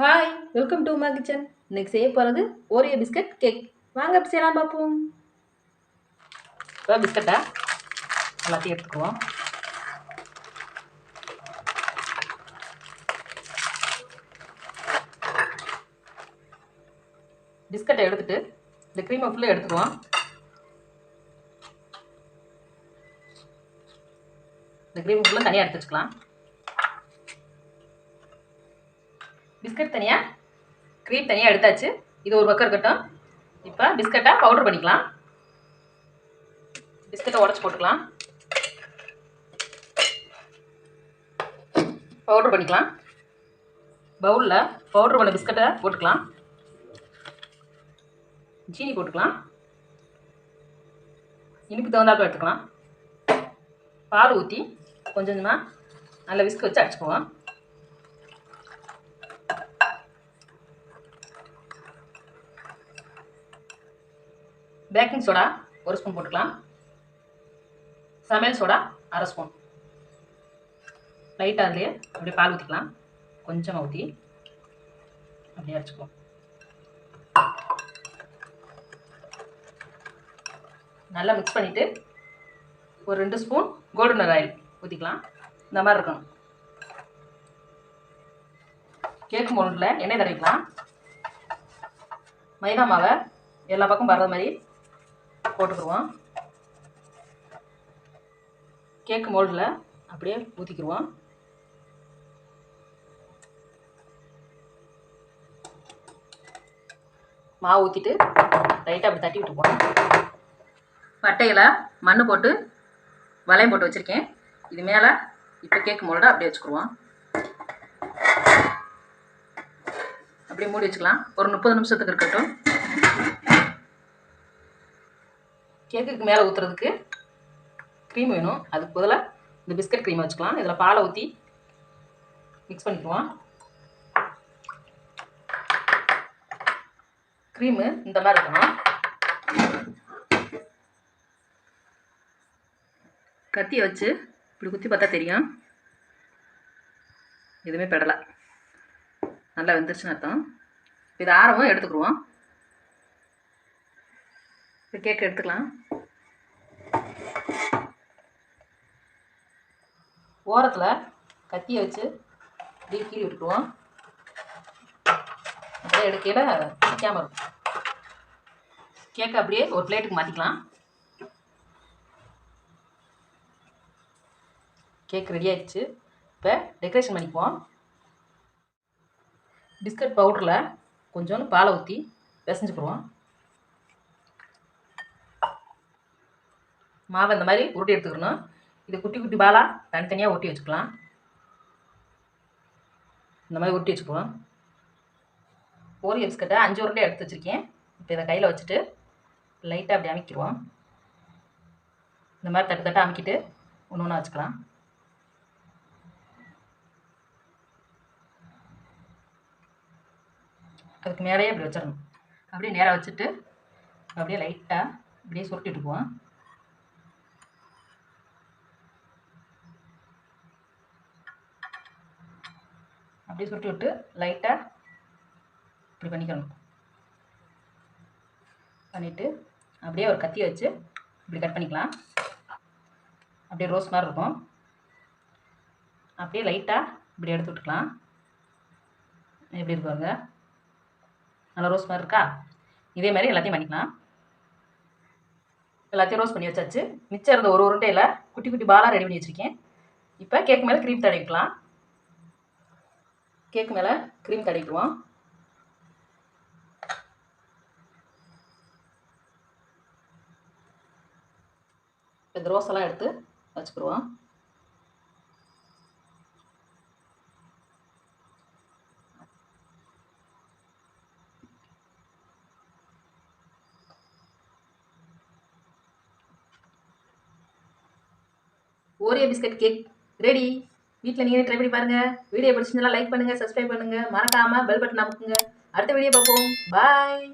Hi welcome to my kitchen இன்னைக்கு செய்ய போகிறது ஓரியோ பிஸ்கட் கேக் வாங்க எப்படி செய்யலாம் பார்ப்போம். இப்போ பிஸ்கட்டை எல்லாத்தையும் எடுத்துக்குவோம். பிஸ்கட்டை எடுத்துட்டு இந்த க்ரீமை ஃபுல்லாக எடுத்துக்குவோம். இந்த க்ரீம் ஃபுல்லாக தனியாக எடுத்து வச்சுக்கலாம். பிஸ்கட் தனியாக க்ரீம் தனியாக எடுத்தாச்சு. இது ஒரு பக்கம் இருக்கட்டும். இப்போ பிஸ்கட்டை பவுடர் பண்ணிக்கலாம். பிஸ்கட்டை உடச்சி போட்டுக்கலாம். பவுடர் பண்ணிக்கலாம். பவுலில் பவுடர் பண்ண பிஸ்கட்டை போட்டுக்கலாம். சீனி போட்டுக்கலாம். இனிப்பு தகுந்தாப்புல எடுத்துக்கலாம். பால் ஊற்றி கொஞ்சம் கொஞ்சமாக நல்ல விஸ்க் வச்சு அடிச்சுக்குவோம். பேக்கிங் சோடா ஒரு ஸ்பூன் போட்டுக்கலாம். சமையல் சோடா அரை ஸ்பூன் லைட்டாக அதுலேயே அப்படியே பால் ஊற்றிக்கலாம் கொஞ்சமாக ஊற்றி அப்படியே அரைச்சிக்குவோம் நல்லா மிக்ஸ் பண்ணிவிட்டு ஒரு ரெண்டு ஸ்பூன் கோல்டன் ஆயில் ஊற்றிக்கலாம் இந்த மாதிரி இருக்கணும். கேக்கு மோல்டில் எண்ணெய் தடவிக்கலாம். மைதா மாவை எல்லா பக்கம் வர்ற மாதிரி போட்டுக்கிடுவோம். கேக்கு மோல்டில் அப்படியே ஊற்றிக்கிடுவோம் மாவு ஊற்றிட்டு லைட்டாக அப்படி தட்டி விட்டுப்போம் பட்டையில் மண் போட்டு வளையம் போட்டு வச்சுருக்கேன். இது மேலே இப்போ கேக்கு மோல்டை அப்படியே வச்சுக்கிடுவோம். அப்படியே மூடி வச்சுக்கலாம். ஒரு முப்பது நிமிஷத்துக்கு இருக்கட்டும். கேக்குக்கு மேலே ஊற்றுறதுக்கு க்ரீம் வேணும். அதுக்கு பதிலாக இந்த பிஸ்கட் க்ரீம் வச்சுக்கலாம். இதில் பாலை ஊற்றி மிக்ஸ் பண்ணிக்குவோம் க்ரீமு இந்த மாதிரி இருக்கணும். கத்தியை வச்சு இப்படி குத்தி பார்த்தா தெரியும். எதுவுமே பெடலை நல்லா வெந்துருச்சுன்னு அர்த்தம். இது ஆரவும் எடுத்துக்கிடுவோம். இப்போ கேக் எடுத்துக்கலாம். ஓரத்தில் கத்தியை வச்சு இப்படியே கீழி விட்டுக்குவோம் அப்படியே எடுக்கையில் நிற்காம இருக்கும். கேக்கை அப்படியே ஒரு பிளேட்டுக்கு மாற்றிக்கலாம் கேக் ரெடி ஆயிடுச்சு. இப்போ டெக்கரேஷன் பண்ணிக்குவோம். பிஸ்கட் பவுடரில் கொஞ்சோண்டு பாலை ஊற்றி பிசைஞ்சுக்குருவோம் மாவை இந்த மாதிரி உருட்டி எடுத்துக்கணும். இது குட்டி குட்டி பாலாக தனித்தனியாக ஒட்டி வச்சுக்கலாம். இந்த மாதிரி உருட்டி வச்சுக்குவோம். ஓரியோ பிஸ்கட்டை அஞ்சு உருண்டை எடுத்து வச்சுருக்கேன். இப்போ இதை கையில் வச்சுட்டு லைட்டாக அப்படி அமைக்கிடுவோம். இந்த மாதிரி தட்டு தட்டாக அமைக்கிட்டு ஒன்று ஒன்றா வச்சுக்கலாம். அதுக்கு மேலேயே இப்படி வச்சிடணும். அப்படியே நேராக வச்சுட்டு அப்படியே லைட்டாக அப்படியே சுருட்டிட்டுக்குவோம் அப்படியே சுருட்டி விட்டு லைட்டாக இப்படி பண்ணிக்கணும். பண்ணிவிட்டு அப்படியே ஒரு கத்தியை வச்சு இப்படி கட் பண்ணிக்கலாம். அப்படியே ரோஸ் மாதிரி இருக்கும். அப்படியே லைட்டாக இப்படி எடுத்து விட்டுக்கலாம். எப்படி இருப்பாங்க நல்லா ரோஸ் மாதிரி இருக்கா? இதே மாதிரி எல்லாத்தையும் பண்ணிக்கலாம். எல்லாத்தையும் ரோஸ் பண்ணி வச்சாச்சு. மிச்சம் இருந்த ஒரு உருண்டையில் குட்டி குட்டி பாலாக ரெடி பண்ணி வச்சுருக்கேன். இப்போ கேக் மேலே க்ரீம் தடவிக்கலாம். கேக் மேலே க்ரீம் தடவிக்குவோம் இந்த ரோஸெல்லாம் எடுத்து வச்சுக்கிடுவோம் ஓரியோ பிஸ்கட் கேக் ரெடி வீட்டில் நீங்களே ட்ரை பண்ணி பாருங்கள் வீடியோ பிடிச்சிருந்தாலும் லைக் பண்ணுங்கள் சப்ஸ்கிரைப் பண்ணுங்கள் மறக்காமல் பெல் பட்டன் அமுக்குங்க. அடுத்த வீடியோ பார்ப்போம். பாய்